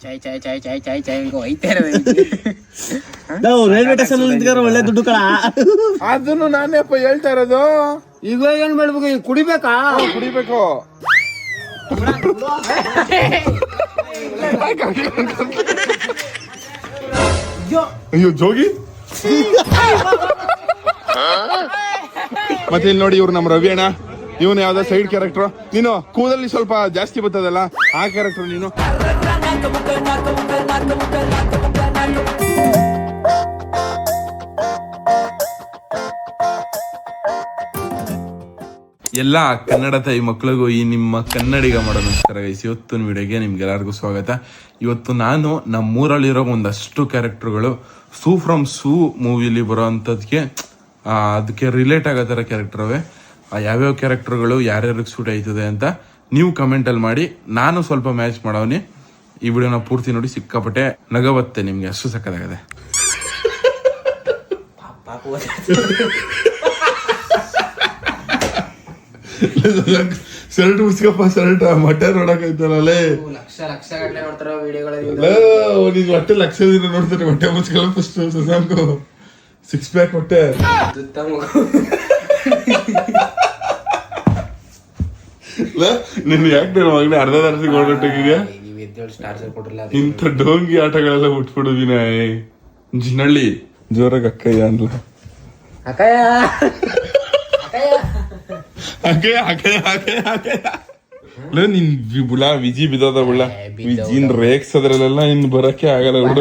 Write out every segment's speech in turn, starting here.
ಚೈ ಚೈ ಚೈ ಚೈ ಚೈ ಚೈ ಈಗ ಹೋಯ್ತಾ ಇರೋದು ನಾವು ರೈಲ್ವೆ ಸ್ಟೇಷನ್ ಒಳ್ಳೆ ದುಡ್ಡು ಕಳ ಅದನ್ನು ನಾನೇಪ್ಪ ಹೇಳ್ತಾ ಇರೋದು. ಈಗ ಏನ್ ಮಾಡ್ಬೇಕು? ಈಗ ಕುಡಿಬೇಕಾ? ಕುಡಿಬೇಕು. ಅಯ್ಯೋ ಜೋಗಿ. ಮತ್ತೆ ಇಲ್ಲಿ ನೋಡಿ ಇವ್ರು ನಮ್ಮ ರವಿ ಅಣ್ಣ. ಇವನು ಯಾವ್ದೋ ಸೈಡ್ ಕ್ಯಾರೆಕ್ಟರ್ ನೀನು ಕೂದಲಿ ಸ್ವಲ್ಪ ಜಾಸ್ತಿ ಬರ್ತದಲ್ಲ ಆ ಕ್ಯಾರೆಕ್ಟರ್ ನೀನು. ಎಲ್ಲ ಕನ್ನಡ ತಾಯಿ ಮಕ್ಕಳಿಗೂ ಈ ನಿಮ್ಮ ಕನ್ನಡಿಗ ಮಾಡೋ ನಮಸ್ಕಾರ ಗೈಸ್. ಇವತ್ತಿನ ವಿಡಿಯೋಗೆ ನಿಮ್ಗೆಲ್ಲರಿಗೂ ಸ್ವಾಗತ. ಇವತ್ತು ನಾನು ನಮ್ಮೂರಲ್ಲಿರೋ ಒಂದಷ್ಟು ಕ್ಯಾರೆಕ್ಟರ್ಗಳು ಸೂ ಫ್ರಮ್ ಸೂ ಮೂವಿಲಿ ಬರೋ ಅಂಥದ್ಕೆ ಅದಕ್ಕೆ ರಿಲೇಟ್ ಆಗೋ ಥರ ಕ್ಯಾರೆಕ್ಟ್ರವೇ ಯಾವ್ಯಾವ ಕ್ಯಾರೆಕ್ಟರ್ಗಳು ಯಾರ್ಯಾರಿಗೆ ಸೂಟ್ ಆಯ್ತದೆ ಅಂತ ನೀವು ಕಮೆಂಟಲ್ಲಿ ಮಾಡಿ. ನಾನು ಸ್ವಲ್ಪ ಮ್ಯಾಚ್ ಮಾಡವನಿ. ಈ ವಿಡಿಯೋನ ಪೂರ್ತಿ ನೋಡಿ ಸಿಕ್ಕಾಪಟ್ಟೆ ನಗವತ್ತೆ ನಿಮ್ಗೆ, ಅಷ್ಟು ಸಕ್ಕದಾಗದೆ ಶರ್ಟ್ ಮುಸ್ಕಪ್ಪ ಶರ್ಟ್ ಮಟ್ಟೆ ನೋಡಕ್ ಲಕ್ಷ ಲಕ್ಷ ಗಟ್ಟಲೆ ನೋಡ್ತಾರ ವಿಡಿಯೋಗಳಲ್ಲಿ ಹೊಟ್ಟೆ ಲಕ್ಷದಿಂದ ನೋಡ್ತಾರೆ ಹೊಟ್ಟೆ ಮುಸ್ಕಲ್ಲ ಫಸ್ಟ್ ಶಶಾಂಕು ಸಿಕ್ಸ್ ಪ್ಯಾಕ್ ಹೊಟ್ಟೆ ನಿನ್ನ ಯಾಕೆ ನಾನು ಅರ್ಧ ದಾರಸಿಗೆ ಓಡಾಟಕ್ಕೆ ಕೊಟ್ರಲ್ಲ ಇಂಥ ಡೋಂಗಿ ಆಟಗಳೆಲ್ಲ ಬಿಟ್ಬಿಡು ವಿನಯ್. ಜಿನಳ್ಳಿ ಜೋರಾಗ ಅಕ್ಕಯ್ಯ ಅನ್ಲ ಅಕ್ಕಯ್ಯ! ಅಕ್ಕಯ್ಯ ಅಕ್ಕಯ್ಯ ಅಕ್ಕಯ್ಯ ನಿನ್ ಬುಳ ವಿಜಿ ಬಿದ್ದದ ಬುಳ ವಿಜಿನ್ ರೇಕ್ಸದ್ರಲ್ಲೆಲ್ಲ ಇನ್ ಬರಕ್ಕೆ ಆಗಲ್ಲ ಬಿಡು.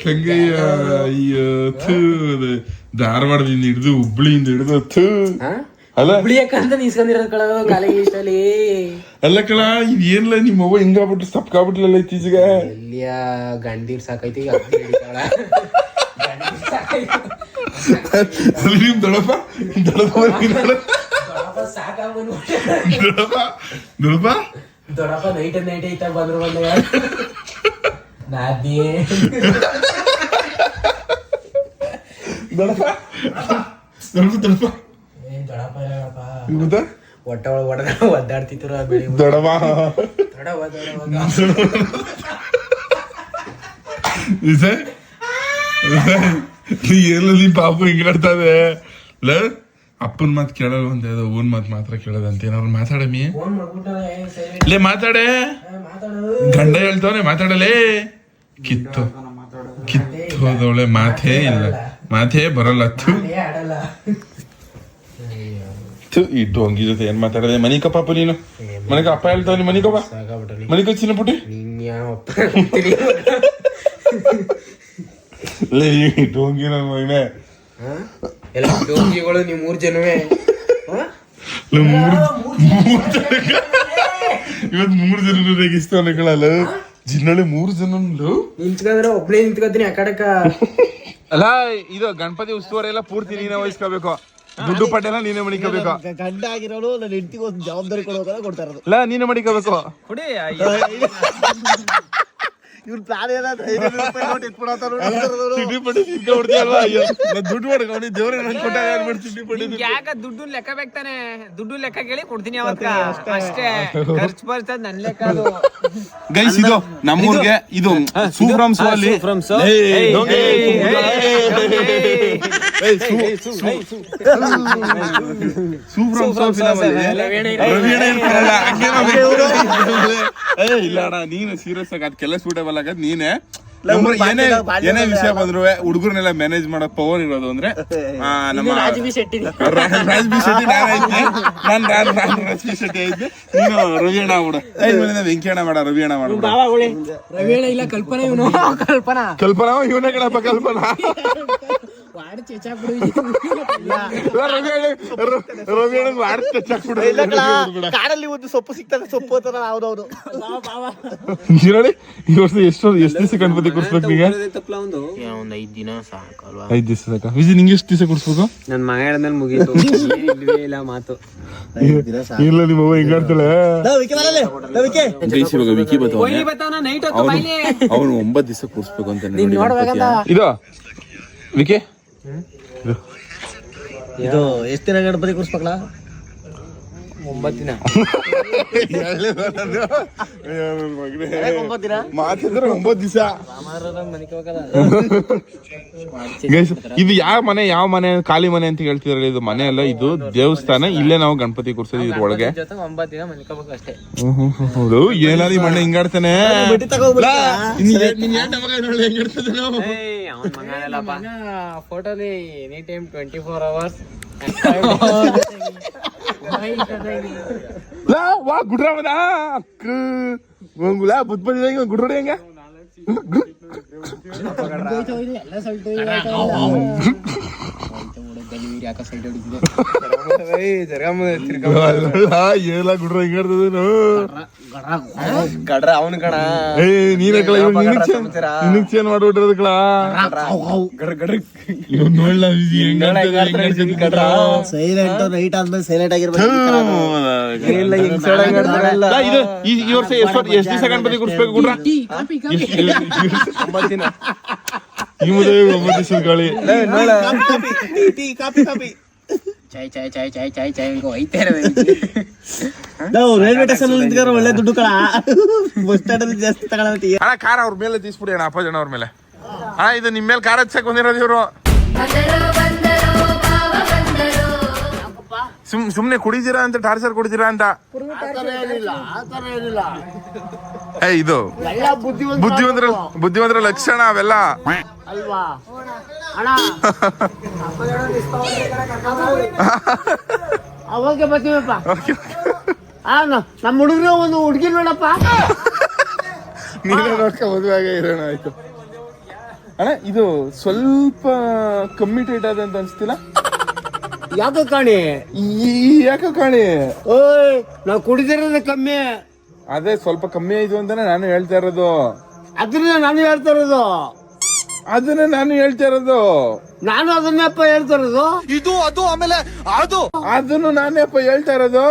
ತಂಗಯ್ಯ ಅಯ್ಯೋ ಥೂ ಅದು. ಧಾರವಾಡದಿಂದ ಹಿಡಿದು ಹುಬ್ಳಿಯಿಂದ ಹಿಡಿದು ಥೂ. ಅಲ್ಲ? ಹುಳಿಯಕ್ಕಂತ ನಿಸ್ಕೊಂಡಿರೋದು ಕಳ ಕಾಲಿಗೆ ಇಷ್ಟಲ್ಲಿ ಅಲ್ಲ ಕಳ ಇದು ನಿಮ್ಮ ಅವ್ವ ಹಿಂಗಾಗ್ಬಿಟ್ಟು ಸಪ್ಕಾಬಿಟ್ಲಲ್ಲ ಇತ್ತೀಚೆಗೆ? ಎಲ್ಲಿಯ ಗಂಡೀರ್ ಸಾಕೈತಿ ಈಗ ಅಕ್ಕಿ ಹಿಡಿತಾಳ. ಗಂಡೀರ್ ಸಾಕೈತಿ. ಅಲ್ಲಿ ನಿಮ್ ದೊಡಪ್ಪ ದೊಡಪ್ಪ ದೊಡಪ್ಪ ದೊಡ್ಡಪ್ಪ ಸಾಕಾಗ್ಬಿಟ್ಬಿಟ್ಟೆ. ದೊಡಪ್ಪ ದೊಡಪ್ಪ ದೊಡ್ಡಪ್ಪ? ನೈಟ್ ನೈಟ್ ಬಂದ್ರು ಬಂದ ನಾದಿ ದೊಡಪ್ಪ ದೊಡಪ್ಪ ದೊಡಪ್ಪ ಗೊತ್ತಾ ಒಟ್ಟ ಒಡೆದ ಒದ್ದಾಡ್ತಿದ್ರು ಆ ಬೆಳಿ ದೊಡವ? ದೊಡ್ಡವ ದೊಡ್ಡವ ನಿಜ ನೀ ಎಲ್ಲ ನೀ ಪಾಪ ಹಿಂಗಾಡ್ತಾ ಇದೆ ಲ ಅಪ್ಪನ ಮಾತು ಕೇಳಲ್ಲ ಅಂತ ಹೇಳೋದು ಓನ್ ಮಾತು ಮಾತ್ರ ಕೇಳೋದಂತ ಏನಾದ್ರು ಮಾತಾಡಮಿ? ಫೋನ್ ಮಾಡ್ಬಿಟ್ಟಾರೆ ಏನ್ ಸರಿ. ಲೇ ಮಾತಾಡೆ. ಗಂಡ ಹೇಳ್ತಾವನೆ ಮಾತಾಡಲೇ ಕಿತ್ತು. ಕಿತ್ತೋದವಳೆ ಮಾತೇ ಇಲ್ಲ. ಮಾತೇ ಬರಲ್ಲ. ಡೊಂಗಿ ಜೊತೆ ಏನ್ ಮಾತಾಡದೆ? ಮನಿಕಪ್ಪ ನೀನು? ಮನಿಕ ಅಪ್ಪ ಹೇಳ್ತಾವನಿ ಮನಿಕ ಬಾ ಸಾಕಾಗ್ಬಿಟ್ರಿ ಮನಿಕ ಚಿನ್ನ ಪುಟ್ಟಿ? ನಿನ್ ಅಪ್ಪ ಲೇ ಡೊಂಗಿ ನನ್ನ ಮಗನೇ? ಎಲ್ಲ ಡೋಂಗಿಗಳು ನೀವು ಮೂರು ಜನವೇ? ಮೂರು ಮೂರು ಇವತ್ತು ಮೂರು ಜನ ರೇಗಿಸ್ತಾವನೆ ಕಳಲ್ಲ ಜಿನ್ನಳೆ ಮೂರ್ ಜನ ನಿಂತ್ಕೊಂಡ್ರೆ ಒಬ್ನೇ ನಿಂತ್ಕೊತೀನಿ ಆ ಕಡಕ. ಅಲ್ಲ ಇದು ಗಣಪತಿ ಉತ್ಸವ ಎಲ್ಲ ಪೂರ್ತಿ ನೀನೇ ವಹಿಸ್ಕೋಬೇಕು. ದುಡ್ಡು ಪಟ್ಟೆಲ್ಲ ನೀನೇ ಮಡಿಕೋಬೇಕು ಗಂಡ ಆಗಿರೋಳು ನನ್ನ ಹೆಂಡತಿಗೆ ಒಂದು ಜವಾಬ್ದಾರಿ ಕೊಡೋಕೆ ಕೊಡ್ತಾ ಇರೋದು ಅಲ್ಲ ನೀನೇ ಮಡಿಕೋಬೇಕು ಇವ್ರ ಪ್ಲಾನ್ ದುಡ್ಡು ದೇವ್ರ ಯಾಕ ದುಡ್ಡು ಲೆಕ್ಕ ಬೇಕಾನೆ ದುಡ್ಡು ಲೆಕ್ಕ ಕೇಳಿ ಕೊಡ್ತೀನಿ ಅವತ್ತ ಅಷ್ಟೇ ಖರ್ಚು ಬರ್ತದ ನನ್ ಲೆಕ್ಕ ಅದು ಗೈಸ್ ಇದು ನಮ್ಮೂರ್ಗೆ ಇದು ಸೂಫ್ರಮ್ಸ್ ಅಲ್ಲಿ ರವಿ ಇಲ್ಲ ಅಣ್ಣ ನೀನು ಸೀರಿಯಸ್ ಆಗಿ ಅದಕ್ಕೆಲ್ಲ ಸೂಟೇಬಲ್ ಆಗದ್ ನೀನೆ ಏನೇ ಏನೇ ವಿಷಯ ಬಂದ್ರು ಹುಡುಗರ್ನೆಲ್ಲ ಮ್ಯಾನೇಜ್ ಮಾಡೋ ಪವರ್ ಇರೋದು ಅಂದ್ರೆ ಆ, ನಮ್ಮ ರಾಜ್ ಬಿ ಶೆಟ್ಟಿ ನಾನು ಶೆಟ್ಟಿ ಐತಿ ನೀನು ರವಿ ಅಣ್ಣ ಮಾಡು ವೆಂಕಿ ಅಣ್ಣ ಮಾಡ ರವಿ ಅಣ್ಣ ಮಾಡ್ಬಿಡು ರವೇಣ ಇಲ್ಲ ಕಲ್ಪನಾ ಇವನು ಕಲ್ಪನಾ ಕಲ್ಪನಾ ಇವನೇ ಕಣಪ್ಪ ಕಲ್ಪನಾ ವಾಡ್ ಚೇಚಾಕ್ಬಿಡು ಇಲ್ಲ ಕಾಡಲ್ಲಿ ಒಂದು ಸೊಪ್ಪು ಸಿಗ್ತದೆ ಸೊಪ್ಪು ಅಂತ ನೋಡಿ ಈ ವರ್ಷ ಎಷ್ಟು ಎಷ್ಟು ದಿವಸ ಗಣಪತಿ ಕೂರ್ಸ್ಬೇಕು ಈಗ ಒಂದ್. ಐದ್ ದಿನ ಸಾಕಲ್ವಾ? ಐದ್ ದಿವಸ ಸಾಕ. ವಿಜಿ ನಿಂಗೆ ಎಷ್ಟು ದಿವಸ ಕೂರ್ಸ್ಬೇಕು ನನ್ನ ಮಗ ಹೇಳ್ದಲ್ಲಿ ಮುಗೀತು. ಇಲ್ವೇ ಇಲ್ಲ ಮಾತು. ಇಲ್ಲ ನಿಮ್ಮ ಅವ್ವ ಹಿಂಗಾಡ್ತಾಳೆ ವಿಕೆ ಬೈಲಿ. ಅವನು ಒಂಬತ್ತು ದಿವಸ ಕುಡಿಸ್ಬೇಕು ಅಂತ. ಇದು? ವಿಕಿ? ಇದು ಎಷ್ಟು ದಿನ ಗಣಪತಿ ಕೂರಿಸ್ಬೇಕಲ್ಲ ಒಂಬತ್ತು ದಿನ ಒಂಬತ್ತು ದಿನ ಮಾತಿದ್ರೆ ಒಂಬತ್ತು ದಿವಸ ಮನೆಗೆ ಇದು ಯಾವ ಮನೆ ಯಾವ ಮನೆ ಖಾಲಿ ಮನೆ ಅಂತ ಹೇಳ್ತಿದ್ರಲ್ಲ ಇದು ಮನೆ ಅಲ್ಲ ಇದು ದೇವಸ್ಥಾನ ಇಲ್ಲೇ ನಾವು ಗಣಪತಿ ಕೂರ್ಸೋದು ಇದ್ರ ಒಳಗೆ ಹೌದು ಏನಾದ್ರು ಮಣ್ಣೆ ಹಿಂಗಾಡ್ತಾನೆ ಲಾ, ಇನ್ ಏ- ನಿನ್ ಏನ್ ಮಗ ನೋಡ್ಲಿ ಹೆಂಗಾಡ್ತದೆ ನಾವು? ಅವನ ಮಗನಲ್ಲಪ್ಪ ಫೋಟೋಲಿ any time twenty four hours ಲಾ, ವಾ ಗುಡ್ರ. ಮದ ಗುಲಾ ಬುದ್ ಏನ ಗುಡ್ರ ಹಿಂಗಾಡ್ತದೇನು ಗಡ್ರ ಅವನ್ ಕಣ. ಏ ನೀನ್ ನಿನಗ್ ಚೇನ್ ಮಾಡ್ಬಿಟ್ಟಿರೋದಕ್ಕಳ ಇವ್ನ್ ನೋಡ್ಲ ಹೆಂಗಾಡ್ತದೆ ಸೈಲೆಂಟ್ ನೈಟ್ ಆದ್ಮೇಲೆ ಸೈಲೆಂಟ್ ಆಗಿರ್ಬೇಕು ಈ ವರ್ಷ ಎಷ್ಟು ದಿವಸ ಗಣಪತಿ ಕೂರ್ಸ್ಬೇಕು ಗುಡ್ರ? ಈ ಮದುವೆ ಒಂಬತ್ತು ದಿವಸದ ಗಾಳಿ ಚಾಯ್ ಚಾಯ್ ಚಾಯ್ ಚಾಯ್ ಚಾಯ್ ಚಾಯ್ ಇರೋದು ನಾವು ರೈಲ್ವೆ ಸ್ಟೇಷನ್ ನಿಂತ್ಕಾರ ಒಳ್ಳೆ ದುಡ್ಡು ಕಣ ಬಸ್ ಸ್ಟ್ಯಾಂಡ್ ಅಲ್ಲಿ ಜಾಸ್ತಿ ತಗೊಳತ್ತೀಯ ಅಣ್ಣ ಕಾರ ಅವ್ರ ಮೇಲೆ ತೀಸ್ಬಿಡಿ ಅಣ್ಣ ಅಪ್ಪ ಅಣ್ಣ ಅವ್ರ ಮೇಲೆ. ಅಣ್ಣ ಇದು ನಿಮ್ಮ ಮೇಲೆ ಕಾರ್ ಹಚ್ಚಕ್ ಬಂದಿರೋದು ಇವರು. ಸುಮ್ ಸುಮ್ನೆ ಕುಡಿದಿರಾ ಅಂತ ಟಾರ್ಚರ್ ಕುಡಿದಿರಾ ಅಂತ. ಏ ಇದು ಬುದ್ಧಿವಂತರ ಬುದ್ಧಿವಂತರ ಲಕ್ಷಣ ಅವೆಲ್ಲ. ಅವಾಗ ಬರ್ತೀವಪ್ಪ. ಆ ನ- ನಮ್ಮ ಹುಡುಗರು ಒಂದು ಹುಡುಗಿ ನೋಡಪ್ಪ. ನೀನು ನೋಡ್ಕೊ ಮದುವೆ ಇರೋಣ ಆಯ್ತು. ಅಣ್ಣ ಇದು ಸ್ವಲ್ಪ ಕಮ್ಮಿ ಟೈಟ್ ಆದ ಅಂತ ಅನ್ಸ್ತಿಲ್ಲ? ಯಾಕೆ ಕಾಣಿ? ಈ ಯಾಕೆ ಕಾಣಿ? ಓಯ್ ನಾವು ಕುಡಿದಿರೋದು ಕಮ್ಮಿ. ಅದೇ ಸ್ವಲ್ಪ ಕಮ್ಮಿ ಆಯ್ತು ಅಂತಾನೆ ನಾನು ಹೇಳ್ತಾ ಇರೋದು. ಅದನ್ನ ನಾನು ಹೇಳ್ತಾ ಇರೋದು. ಅದನ್ನ ನಾನು ಹೇಳ್ತಾ ಇರೋದು. ನಾನು ಅದನ್ನಪ್ಪ ಹೇಳ್ತಾ ಇರೋದು. ಇದು ಅದು ಆಮೇಲೆ ಅದು. ಅದನ್ನು ನಾನೇಪ್ಪ ಹೇಳ್ತಾ ಇರೋದು.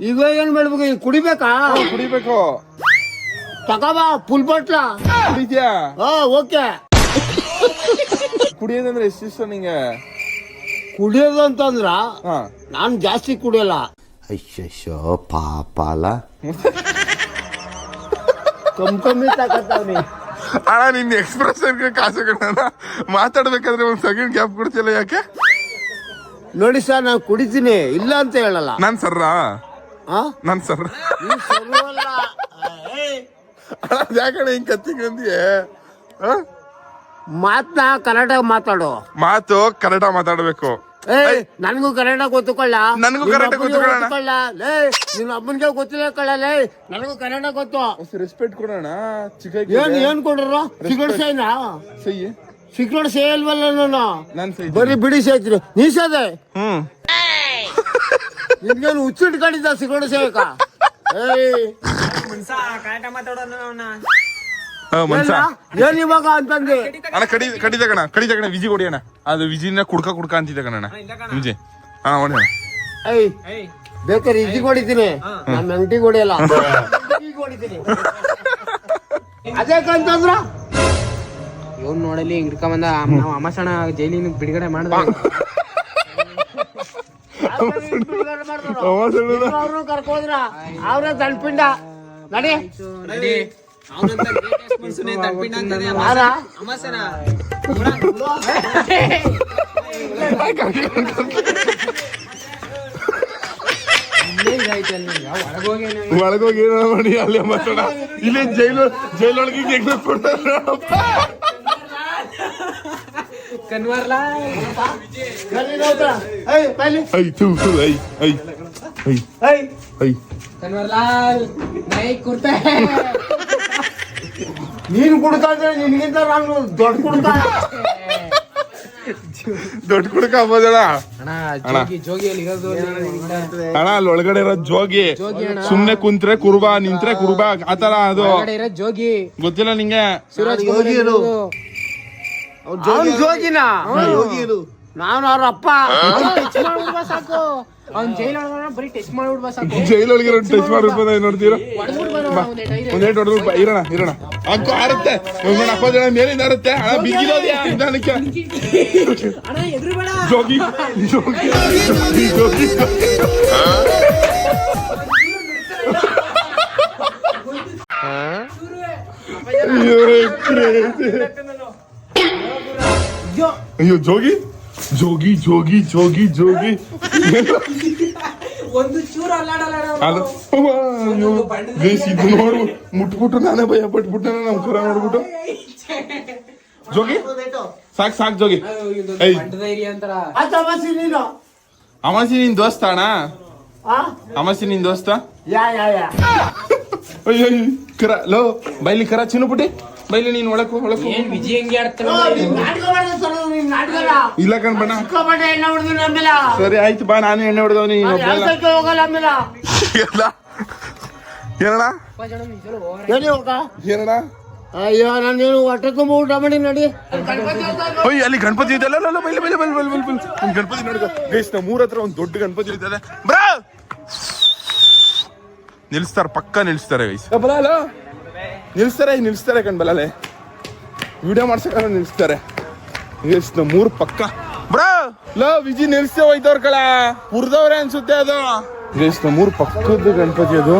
ಈಗ ಏನ್ ಮಾಡ್ಬೇಕು? ಈಗ ಕುಡಿಬೇಕಾ? ಕುಡಿಬೇಕು. ತಗೋಬಾ ಫುಲ್ ಬಾಟ್ಲ ಕುಡಿದ್ಯಾ? ಹಾ ಓಕೆ. ಕುಡಿಯೋದಂದ್ರೆ ಎಷ್ಟು ಇಷ್ಟ ನಿಂಗೆ? ಕುಡಿಯೋದು ಅಂತಂದ್ರ ಹಾ. ನಾನು ಜಾಸ್ತಿ ಕುಡಿಯಲ್ಲ. ಅಯ್ಯಯ್ಯೋ ಪಾಪ ಅಲ್ಲ. ಕಮ್ಮಿ ಕಮ್ಮಿ ತಗತ್ತಾವ್ನಿ ಅಣ್ಣ ನಿನ್ನ ಎಕ್ಸ್ಪ್ರೆಷನ್ ಕಾಸು ಕಣ ಮಾತಾಡ್ಬೇಕಾದ್ರೆ ಒಂದ್ ಸೆಕೆಂಡ್ ಗ್ಯಾಪ್ ಕೊಡ್ತಿಲ್ಲ ಯಾಕೆ? ನೋಡಿ ಸರ್ ನಾನು ಕುಡಿತೀನಿ. ಇಲ್ಲ ಅಂತ ಹೇಳಲ್ಲ. ನಾನು ಸರ್ರಾ. ಹಾ ನಾನ್ ಸರ್ರ. ಯಾಕಣ್ಣ ಹಿಂಗ್ ಕತ್ತಿಗಂದಿಯೇ ಮಾತ್ನ ಕನ್ನಡ ಮಾತಾಡು. ಮಾತು ಕನ್ನಡ ಮಾತಾಡ್ಬೇಕು. ಏಯ್ ನನಗೂ ಕನ್ನಡ ಗೊತ್ತುಕೊಳ್ಳ ನನಗೂ ಕನ್ನಡ ಗೊತ್ತುಕೊಳ್ಳ. ಲೇ ನಿನ್ನ ಅಮ್ಮನಿಗೆ ಗೊತ್ತಿಲ್ಲ ಕಳ್ಳ ಲೇ ನನಗೂ ಕನ್ನಡ ಗೊತ್ತು. ರೆಸ್ಪೆಕ್ಟ್ ಕೊಡೋಣ ಚಿಕ್ಕ ಏನ್ ಏನ್ ಕೊಡ್ರ ಸಿಗರೇಟ್ ಸೈನಾ ಸಹಿ ಸಿಗರೇಟ್ ಸೇಲ್ವಲ್ಲ ನಾನು. ನಾನ್ ಸೈ ಬರೀ ಬಿಡಿ ಸೇತ್ರಿ. ನೀ ಸೇದೆ ಹ್ಮ್. ನಿನ್ಗೇನು ಹುಚ್ಚಿಟ್ಕೊಂಡಿದ್ದ ಸಿಗರೇಟ್ ಸೇಕ ಏಯ್. ಮನ್ಸ ಕರೆಕ್ಟ್ ಮಾತಾಡೋಣ ಮನ್ಸ ಏನ್- ಏನ್ ಇವಾಗ ಅಂತಂದೆ. ಅಣ್ಣ ಕಡಿ ಕಡಿದ ಕಣ ಕಡಿದ ಕಣ ವಿಜಿ ಕೊಡಿ ಅಣ್ಣ. ಅದು ವಿಜಿನ ಕುಡ್ಕ ಕುಡ್ಕ ಅಂತಿದ್ದ ಕಣ ವಿಜಿ. ಹಾ ಒಣ. ಏಯ್ ಬೇಕಾದ್ರೆ ಇಜಿ ಕೊಡಿದ್ದೀನಿ ನಮ್ಮ ಅಂಗಡಿ ಕೊಡಿಯಲ್ಲ. ಅದೇಕಂತಂದ್ರ ಇವ್ನು ನೋಡಲಿ ಹಿಡ್ಕೊಂಬಂದ ನಾವು ಅಮಸಣ ಜೈಲಿನ ಬಿಡುಗಡೆ ಮಾಡಿದ. ಅವ್ರನ್ನ ಕರ್ಕೋದ್ರ ಅವ್ರ ನಡಿ. ಅವನಂತ greatest ಮನುಷ್ಯನೇ ತಪ್ಪಿಣ್ಣ ಅಂತಾನೆ ಯಾರ ಅಮಾಸನ ಒಳಗೋಗಿ ಏನೋ ಮಾಡಿ ಅಲ್ಲಿ ಮಾತಾಡ ಇಲ್ಲಿ ಜೈಲು ಜೈಲೊಳಗೆ ಹೆಂಗ್ ಕೊಡ್ತಾರೆ ಕನ್ವರ್ಲಾ ನಡಿ ನೋಡ್ರ. ಏಯ್ ಬೈಲಿ ಐ ತೂ ಐ ಐ ಐ ಏಯ್ ಐ ಕನ್ವರ್ಲಾಲ್ ನೈ ಕುರ್ತೆ ನೀನ್ ಕುಡ್ಕಾದ್ರೆ ನಿನ್ಗಿಂತ ನಾನು ದೊಡ್ಡ ಕುಡ್ಕ. ದೊಡ್ಡ ಕುಡ್ಕ ಆಗ್ಬೋದಣ್ಣ ಅಣ್ಣ ಅಲ್ಲಿ ಒಳಗಡೆ ಇರೋ ಜೋಗಿ. ಜೋಗಿ ಅಣ್ಣ. ಸುಮ್ನೆ ಕುಂತ್ರೆ ಕುರುಬ ನಿಂತ್ರೆ ಕುರುಬ ಆತರ ಅದು. ಜೋಗಿ. ಗೊತ್ತಿಲ್ಲ ನಿಂಗೆ? ಜೋಗಿನ? ಯೋಗಿಯರು ನಾನು ಅವ್ರ ಅಪ್ಪ. ಟಚ್ ಮಾಡ್ಬಿಡ್ಬಾ ಸಾಕು. ಅವ್ನ್ ಜೈಲ್ ಒಳಗಡೆ ಟಚ್ ಸಾಕು. ಟಚ್ ನೋಡ್ತೀರಾ? ಮೇಲಿಂದ ಆರುತ್ತೆ ಹಣ ಬಿಗಿರೋದು ನಿಧಾನಕ್ಕೆ. ಜೋಗಿ ಜೋಗಿ ಜೋಗಿ ಅಯ್ಯೋ ಜೋಗಿ? ಜೋಗಿ ಜೋಗಿ ಜೋಗಿ ಜೋಗಿ. ಒಂದು ಚೂರು ಅಲ್ಲಾಡಲ್ಲ ನೋಡು. ಮುಟ್ಬಿಟ್ಟು ನಾನೇ ಭಯ ಪಟ್ಬಿಟ್ಟೆ ನಮ್ ಕರ ನೋಡ್ಬಿಟ್ಟು. ಜೋಗಿ? ಸಾಕ್ ಸಾಕ್ ಜೋಗಿ. ಅಮಾಸಿ ನಿನ್. ದೋಸ್ತ ಅಣ್ಣ? ಆ? ಅಮಾಸಿ ನಿನ್ ದೋಸ್ತ? ಯಾ ಯಾ ಯಾ. ಅಯ್ಯೋ ಕರ ಲೋ ಬೈಲಿ ಕರ ಬಿಟ್ಟಿ ಬೈಲಿ ನೀನ್ ಒಳಕು ಒಳಕು. ಏನ್ ವಿಜಯ್ ಹೆಂಗೆ ಆಡ್ತಾರ ನೀನ್ ನಾಟಕ ನೀನ್ ಇಲ್ಲ ಕಣ್ ಬಣ್ಣ. ಸಿಕ್ಕಾಪಟ್ಟೆ ಎಣ್ಣೆ ಹೊಡೆದಿನ ಆಮೇಲೆ ಸರಿ ಆಯ್ತು ಬಾ ನಾನು ಎಣ್ಣೆ ಹೊಡೆದವ್ ನೀನ್ ಒಬ್ಬ ಯಾವ್ದಕ್ಕೆ ಹೋಗಲ್ಲ ಆಮೇಲೆ ಏನಣ್ಣ? ಹೋಗ. ಏನಣ್ಣ? ಅಯ್ಯೋ ನಾನೇನು ಹೊಟ್ಟೆ ತುಂಬ ಊಟ ಮಾಡಿ ನಡಿ. ಗಣಪತಿ ಓಯ್ ಅಲ್ಲಿ ಗಣಪತಿ ಇದೆ. ಅಲ್ಲ ಬೈಲ್ ಬೈಲಿ ಬೈಲಿ ಬೈಲಿ ಬೈಲಿ ಬೈಲಿ ಬೈಲಿ. ಒಂದ್ ಗಣಪತಿ ನೋಡಿದ ಗೈಸ್ ನಮ್ಮ ಮೂರ ಹತ್ರ ಒಂದ್ ದೊಡ್ಡ ಗಣಪತಿ ಇರ್ತದೆ. ಬ್ರಾ! ನಿಲ್ಸ್ತಾರ ಪಕ್ಕ ನಿಲ್ಸ್ತಾರೆ ಗೈಸ್. ಬಲ ನಿಲ್ಸ್ತಾರೆ ನಿಲ್ಸ್ತಾರೆ ಕಣ್ಬಲಲೆ ವಿಡಿಯೋ ಮಾಡ್ಸಕ್ಕ ನಿಲ್ಸ್ತಾರೆ. ಗೈಸ್ ಮೂರು ಮೂರ್ ಪಕ್ಕ. ಬ್ರಾ! ಲವ್ ವಿಜಿ ನಿಲ್ಸೇ ಹೋಯ್ತವ್ರ ಕಳ ಹುರ್ದವ್ರೆ ಅನ್ಸುತ್ತೆ ಅದು. ನಮ್ಮ ಮೂರ್ ಪಕ್ಕದ ಗಣಪತಿ ಅದು.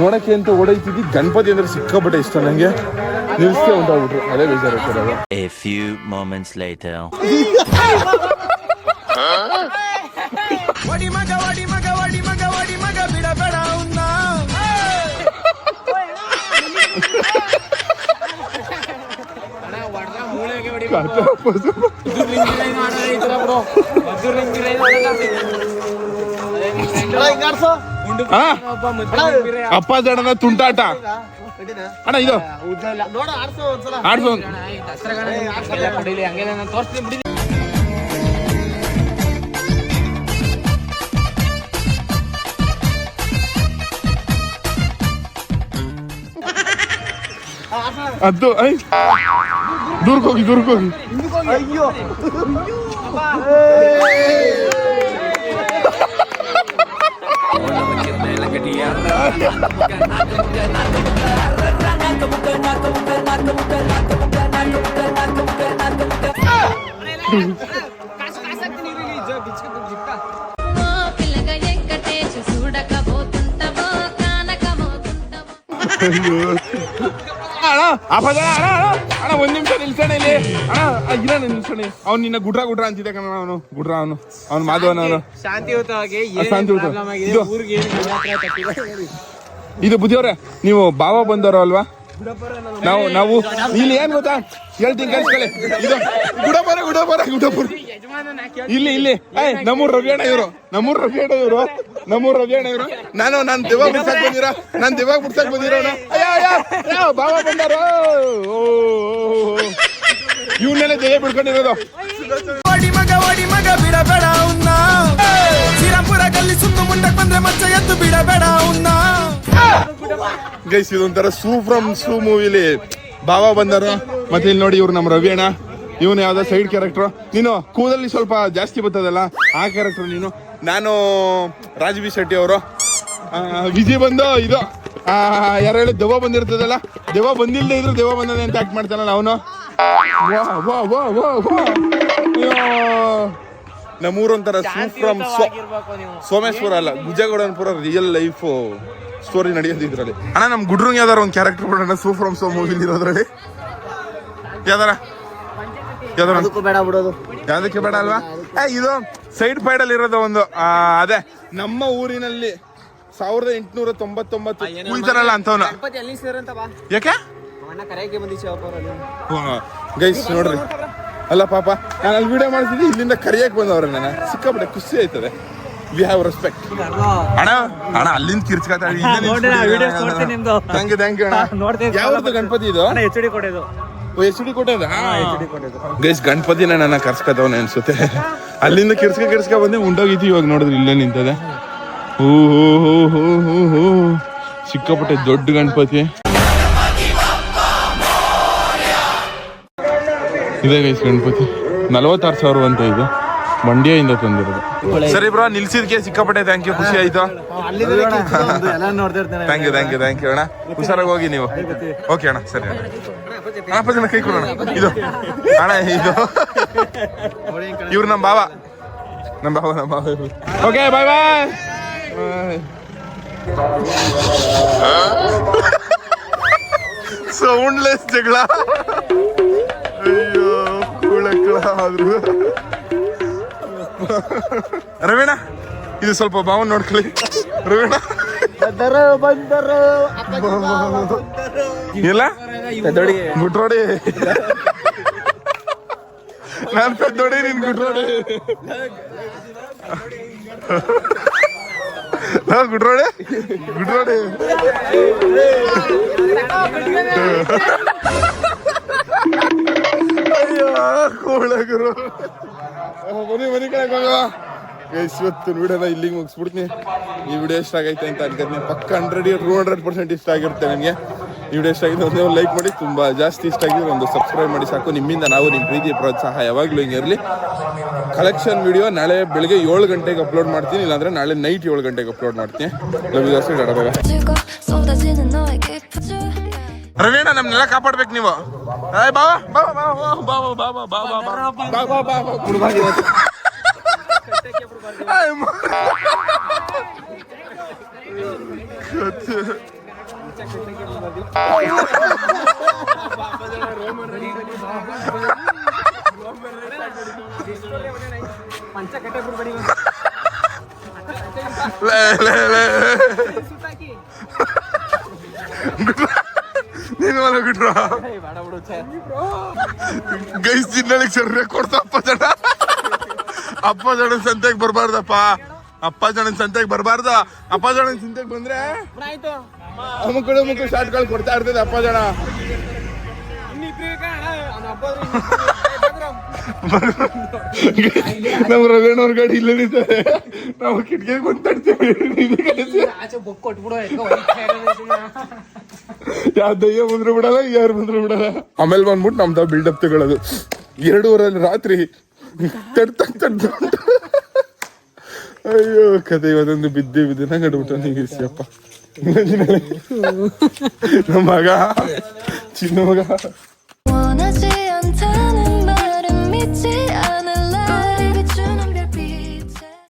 ನೋಡಕ್ಕೆ ಅಂತ ಓಡೈತಿದ್ದಿ ಗಣಪತಿ ಅಂದ್ರೆ ಸಿಕ್ಕಾಪಟ್ಟೆ ಇಷ್ಟ ನಂಗೆ. ನಿಲ್ಸ್ತೇ ಹೊಂಟೋಗ್ಬಿಟ್ರು ಅದೇ ಬೇಜಾರು ಅದು. Few moments later. ಒಡಿ ಮಗ ಒಡಿ ಮಗ ಒಡಿ ಮಗ ಒಡಿ ಮಗ ಅಪ್ಪ ಜಡನ ತುಂಟಾಟ. ಅಣ್ಣ ಇದು. ಆಡ್ಸು. ಅದು ಐ. dur 거기 dur 거기 아이요 ಅಣ್ಣ ಅಣ್ಣ ಅಣ್ಣ. ಅಣ್ಣ ಒಂದ್ ನಿಮಿಷ ನಿಲ್ಸೋಣ ಇಲ್ಲಿ. ಅಣ್ಣ ಇಲ್ಲ. ನಿಲ್ಸೋಣ ಅವ್ನು ನಿನ್ನ ಗುಡ್ರ ಗುಡ್ರ ಅಂತಿದ್ದೆ ಕಣ ಅವನು. ಗುಡ್ರ ಅವನು. ಅವ್ನು ಮಾಧವನ ಅವನು. ಶಾಂತಿಯುತವಾಗಿ ಶಾಂತಿಯುತ. ಇದು. ಬುದ್ಧಿಯವ್ರೆ ನೀವು ಬಾವ ಬಂದವರು ಅಲ್ವಾ? ನಾವು ನಾವು, ಇಲ್ಲಿ ಏನ್ ಗೊತ್ತಾ? ಹೇಳ್ತೀನಿ, ಕೇಳಿಸ್ಕೊಳ್ಳಿ. ಇದು ಗುಡಪರ ಗುಡಪರ ಗುಡಬರ. ಇಲ್ಲಿ ಇಲ್ಲಿ. ಏಯ್ ನಮ್ಮೂರ್ ರವಿಯಣ್ಣ ಇವರು, ನಮ್ಮೂರ್ ರವಿಯಣ್ಣ ಇವರು, ನಮ್ಮೂರ್ ರವಿಯಣ್ಣ ಇವರು. ನಾನು, ನಾನ್ ದಿವಾಗ ಬಿಡ್ಸಕ್ ಬಂದಿರ? ನಾನ್ ದಿವಾಗ ಬಿಡ್ಸಕ್ ಬಂದಿರೋಣ ಅಯ್ಯೋ ಬಾವ ಬಂದಾರ. ಇವನ್ನೆಲ್ಲ ಜಯ ಬಿಡ್ಕೊಂಡಿರೋದು. ಒಡಿ ಮಗ ಒಡಿ ಮಗ, ಬಿಡಬೇಡ ಅವ್ನ. ಶ್ರೀರಾಮ್ಪುರ ಗಲ್ಲಿ ಸುತ್ತು ಮುಂಡಕ್ ಬಂದ್ರೆ ಮಚ್ಚ ಎದ್ದು ಬಿಡಬೇಡ ಅವ್ನ. ಗೈಸ್, ಇದೊಂಥರ ಸೂ ಫ್ರಮ್ ಸೂ ಮೂವಿಲಿ ಬಾವ ಬಂದಾರ. ಮತ್ತೆ ಇಲ್ಲಿ ನೋಡಿ ಇವ್ರು ನಮ್ಮ ರವಿ ಅಣ್ಣ. ಇವನು ಯಾವ್ದೋ ಸೈಡ್ ಕ್ಯಾರೆಕ್ಟರ್ ನೀನು ಕೂದಲಿ ಸ್ವಲ್ಪ ಜಾಸ್ತಿ ಬರ್ತದಲ್ಲ, ಆ ಕ್ಯಾರೆಕ್ಟರ್ ನೀನು. ನಾನು ರಾಜ್ ಬಿ ಶೆಟ್ಟಿ ಅವರು. ವಿಜಿ ಬಂದು ಇದು ಯಾರು ಹೇಳಿ ದೆವ್ವ ಬಂದಿರ್ತದಲ್ಲ, ದೆವ್ವ ಬಂದಿಲ್ಲದೆ ಇದ್ರು ದೆವ್ವ ಬಂದದೆ ಅಂತ ಆಕ್ಟ್ ಮಾಡ್ತಾನಲ್ಲ ಅವನು. ನಮ್ಮೂರೊಂಥರ ಸೂ ಫ್ರಮ್ ಸೋಮೇಶ್ವರ ಅಲ್ಲ ಗುಜಗೌಡನ್ಪುರ ರಿಯಲ್ ಲೈಫ್ ಸ್ಟೋರಿ ನಡೆಯೋದು ಇದ್ರಲ್ಲಿ. ಅಣ್ಣ ನಮ್ ಗುಡ್ರಂಗ್ ಯಾವ್ದಾರ ಒಂದು ಕ್ಯಾರೆಕ್ಟರ್ ಕೊಡೋಣ? ಸೂ ಫ್ರಮ್ ಸೋ ಮೂವಿಲಿ ಇರೋದ್ರಲ್ಲಿ. ಯಾವ್ದಾರ? ಯಾವ್ದಾರ ಅದಕ್ಕೂ ಬೇಡ ಬಿಡೋದು. ಯಾವ್ದಕ್ಕೆ ಬೇಡ ಅಲ್ವಾ? ಏ ಇದು ಸೈಡ್ ಅಲ್ಲಿ ಇರೋದು ಒಂದು ಆ, ಅದೇ ನಮ್ಮ ಊರಿನಲ್ಲಿ ಸಾವಿರದ ಎಂಟುನೂರ ತೊಂಬತ್ತೊಂಬತ್ತು ಉಳಿತಾರಲ್ಲ ಅಂತವನ. ಗಣಪತಿ ಎಲ್ಲಿ ಸೇರಂತ ಬಾ. ಯಾಕೆ? ಅಣ್ಣ ಕರೆಯಕ್ಕೆ ಗೈಸ್ ನೋಡ್ರಿ. ಅಲ್ಲ ಪಾಪ ನಾನು ಅಲ್ಲಿ ವಿಡಿಯೋ ಮಾಡ್ತಿದ್ದೆ ಇಲ್ಲಿಂದ ಕರಿಯಕ್ಕೆ ಬಂದವ್ರೆ ನಾನು. ಸಿಕ್ಕಾಪಟ್ಟೆ ಖುಷಿ ಆಯ್ತದೆ. ವಿ ಹ್ಯಾವ್ ರೆಸ್ಪೆಕ್ಟ್ ಅಣ್ಣ ಅಣ್ಣ ಅಲ್ಲಿಂದ ಕಿರ್ಚ್ಕೊತಾಳೆ ಥ್ಯಾಂಕ್ ಯು ಥ್ಯಾಂಕ್ ಯು ಅಣ್ಣ. ಯಾವ್ದು ಗಣಪತಿ ಇದು? ಎಚ್ ಡಿ ಕೊಡೋದು ಎಚ್ ಡಿ ಕೊಟ್ಟದ ಗೈಸ್ ಗಣಪತಿನ ನನ್ನ ಕರ್ಸ್ಕತವನ ಅನ್ಸುತ್ತೆ. ಅಲ್ಲಿಂದ ಕಿರ್ಸ್ಕ ಕಿರ್ಸ್ಕ ಬಂದೆ. ಉಂಡೋಗಿತ್ತು ಇವಾಗ ನೋಡಿದ್ರೆ ಇಲ್ಲೇ ನಿಂತದೆ. ಹೂ ಹೂ ಹೂ ಹೂ ಹೂ ಹೂ. ಸಿಕ್ಕಾಪಟ್ಟೆ ದೊಡ್ಡ ಗಣಪತಿ. ಇದೆ ಗೈಸ್ ಗಣಪತಿ. ನಲವತ್ತಾರು ಸಾವಿರ ಅಂತ ಇದು. ಮಂಡ್ಯದಿಂದ ತಂದಿರೋದು. ಸರಿ ಬ್ರಾ ನಿಲ್ಸಿದ್ಕೆ ಸಿಕ್ಕಾಪಟ್ಟೆ ಥ್ಯಾಂಕ್ ಯು ಖುಷಿ ಆಯ್ತು. Thank you thank you thank you ಅಣ್ಣ ಹುಷಾರಾಗಿ ಹೋಗಿ ನೀವು. ಓಕೆ ಅಣ್ಣ ಸರಿ ಅಣ್ಣ. ಅಣ್ಣ ಕೈ ಕೊಡೋಣ. ಇದು ಅಣ್ಣ ಇದು. ಇವ್ರು ನಮ್ಮ ಬಾವ ನಮ್ಮ ಬಾವ ನಮ್ಮ ಬಾವ ಓಕೆ ಬಾಯ್ ಬಾಯ್ ಸೌಂಡ್ಲೆಸ್ ಜಗಳ. ಅಯ್ಯೋ ಕುಳಕ್ಕಳ ಆದ್ರು. ರವೀಣ ಇದು ಸ್ವಲ್ಪ ಭಾವನ್ ನೋಡ್ಕೊಳ್ಳಿ. ರವೀಣ. ಇಲ್ಲ? ಗುಟ್ರೋಡಿ. ನಾನ್ ಪೆದ್ದೋಡಿ ನೀನ್ ಗುಟ್ರೋಡಿ. ನಾ ಗುಡ್ರೋಡಿ ಗುಟ್ರೋಡಿ. ಅಯ್ಯೋ ಕೋಳಗರು ಇವತ್ತು ವಿಡಿಯೋನ ಇಲ್ಲಿಗೆ ಮುಗಿಸ್ಬಿಡ್ತೀನಿ. ಈ ವಿಡಿಯೋ ಇಷ್ಟ ಆಗೈತೆ ಅಂತ ಅನ್ಕೋತೀನಿ ಪಕ್ಕ ಹಂಡ್ರೆಡ್ ಟೂ ಹಂಡ್ರೆಡ್ ಪರ್ಸೆಂಟ್ ಇಷ್ಟ ಆಗಿರುತ್ತೆ ನನಗೆ ಈ ವಿಡಿಯೋ ಇಷ್ಟ ಆಗಿದೆ ಒಂದೇ ಲೈಕ್ ಮಾಡಿ. ತುಂಬ ಜಾಸ್ತಿ ಇಷ್ಟ ಆಗಿದೆ ಒಂದು ಸಬ್ಸ್ಕ್ರೈಬ್ ಮಾಡಿ ಸಾಕು. ನಿಮ್ಮಿಂದ ನಾವು ನಿಮ್ಮ ಪ್ರೀತಿ ಪ್ರೋತ್ಸಾಹ ಯಾವಾಗಲೂ ಹಿಂಗೆ ಇರಲಿ. ಕಲೆಕ್ಷನ್ ವಿಡಿಯೋ ನಾಳೆ ಬೆಳಿಗ್ಗೆ ಏಳು ಗಂಟೆಗೆ ಅಪ್ಲೋಡ್ ಮಾಡ್ತೀನಿ. ಇಲ್ಲಾಂದ್ರೆ ನಾಳೆ ನೈಟ್ ಏಳು ಗಂಟೆಗೆ ಅಪ್ಲೋಡ್ ಮಾಡ್ತೀನಿ. ಲವ್ ರವೀಣ ನಮ್ನೆಲ್ಲ ಕಾಪಾಡ್ಬೇಕು ನೀವು ಏಯ್ ಬಾವ ಬಾವ ಬಾವ ಬಾವ ಬಾವ ಬಾವ ಬಾವ ಬಾವ ಬಾವ ಏಯ್ ಮ- ಲೇ, ಲೇ, ಲೇ. ಬಿಟ್ರ ಗೈಸ್ ಚಿನ್ನಳಿಗೆ ಸರಿ ಕೊಡ್ತಾ ಅಪ್ಪ ಜನ. ಅಪ್ಪ ಜನ ಸಂತೆಗೆ ಬರಬಾರ್ದಪ್ಪ. ಅಪ್ಪ ಸಂತೆಗೆ ಬರಬಾರ್ದ. ಅಪ್ಪ ಸಂತೆಗೆ ಬಂದ್ರೆ ಅಮ್ಮ ಕಡೆ ಶಾರ್ಟ್ ಶಾರ್ಟ್ಗಳು ಕೊಡ್ತಾ ಇರ್ತದೆ ಅಪ್ಪ ಜನ. ನಮ್ಮ ರವೀಣ್ ಗಾಡಿ ಇಲ್ಲೇ ನಾವು ಕಿಟಕಿಗೆ ಕುಂತಾಡ್ತೀವಿ ಎತ್ಕೊ ಹೊಡಿತಾ ಇರೋದು ಇದನ್ನ. ಯಾವ ದಯ್ಯ ಬಂದ್ರು ಬಿಡಲ್ಲ ಯಾರು ಬಂದ್ರು ಬಿಡಲ್ಲ. ಆಮೇಲೆ ಬಂದ್ಬಿಟ್ಟು ನಮ್ದು ಬಿಲ್ಡಪ್ ತಗೊಳ್ಳೋದು ಎರಡೂವರೆಲ್ಲಿ ರಾತ್ರಿ ತಡ್ತ ತಡ್ತ ಅಯ್ಯೋ ಕತೆ ಇವತ್ತೊಂದು ಬಿದ್ದೆ ಬಿದ್ದೆ ನಂಗೆ ಅಡ್ಬಿಟ್ಟು ನೀಗೆ ಸಿಯಪ್ಪ ನಮ್ಮ ಮಗ ಚಿನ್ನ ಮಗ.